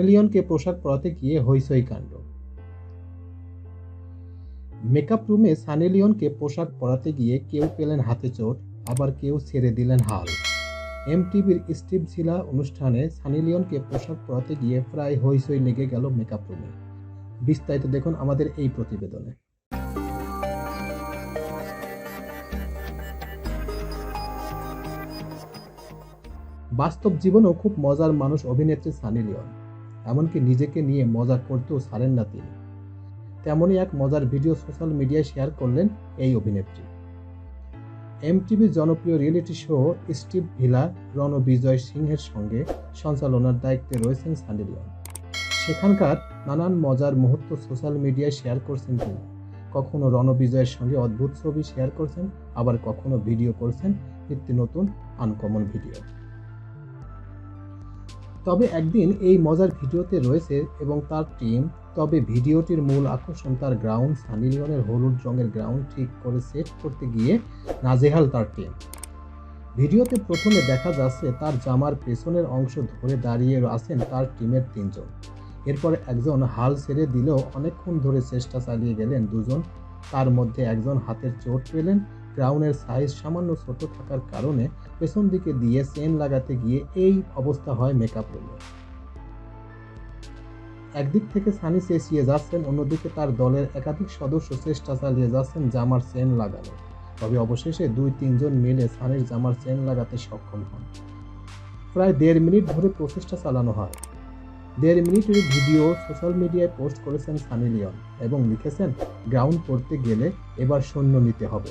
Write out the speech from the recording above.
লিওনকে পোশাক পরাতে গিয়ে হইচই কাণ্ড। মেকআপ রুমে সানি লিওনকে পোশাক পরাতে গিয়ে কেউ পেলেন হাতে চোট, আবার কেউ ছেড়ে দিলেন হাল। এমটিভির স্টিভ ঝিলা অনুষ্ঠানে সানি লিওনকে পোশাক পরাতে গিয়ে প্রায় হইচই লেগে গেল মেকআপ রুমে। বিস্তারিত দেখুন আমাদের এই প্রতিবেদনে। বাস্তব জীবনেও খুব মজার মানুষ অভিনেত্রী সানি লিওন এমনকি নিজেকে নিয়ে মজা করতেও ছাড়েন না তিনি। তেমনই এক মজার ভিডিও সোশ্যাল মিডিয়ায় শেয়ার করলেন এই অভিনেত্রী। এমটিভির জনপ্রিয় reality show Steve villa Ranvijay সিংহের সঙ্গে সঞ্চালনার দায়িত্বে রয়েছেন সানি লিওন। সেখানকার নানান মজার মুহূর্ত সোশ্যাল মিডিয়ায় শেয়ার করছেন তিনি। কখনো রণবিজয়ের সঙ্গে অদ্ভুত ছবি শেয়ার করছেন, আবার কখনো ভিডিও করছেন নিত্য নতুন, আনকমন ভিডিও। তবে একদিন এই মজার ভিডিওতে রয়েছে এবং তার টিম, তবে ভিডিওটির মূল আকর্ষণ তার গ্রাউন্ড সানি লিওনের হলুদ রঙের গ্রাউন্ড ঠিক করে সেট করতে গিয়ে নাজেহাল তার টিম ভিডিওতে প্রথমে দেখা যাচ্ছে তার জামার পেছনের অংশ ধরে দাঁড়িয়ে আছেন তার টিমের তিনজন। এরপর একজন হাল ছেড়ে দিলেও অনেকক্ষণ ধরে চেষ্টা চালিয়ে গেলেন দুজন। তার মধ্যে একজন হাতের চোট পেলেন গ্রাউন্ডের সাইজ সামান্য ছোট থাকার কারণে পেছন দিকে দিয়ে চেন লাগাতে গিয়ে এই অবস্থা হয় মেকআপ রুমে একদিক থেকে সানি চেঁচিয়ে যাচ্ছেন, অন্যদিকে তার দলের একাধিক সদস্য চেষ্টা চালিয়ে যাচ্ছেন জামার চেন লাগানো তবে অবশেষে দুই, তিনজন মিলে সানির জামার চেন লাগাতে সক্ষম হন। প্রায় দেড় মিনিট ধরে প্রচেষ্টা চালানো হয়। দেড় মিনিটের ভিডিও সোশ্যাল মিডিয়ায় পোস্ট করেছেন সানি লিওন এবং লিখেছেন, গ্রাউন্ড করতে গেলে এবার সৈন্য নিতে হবে।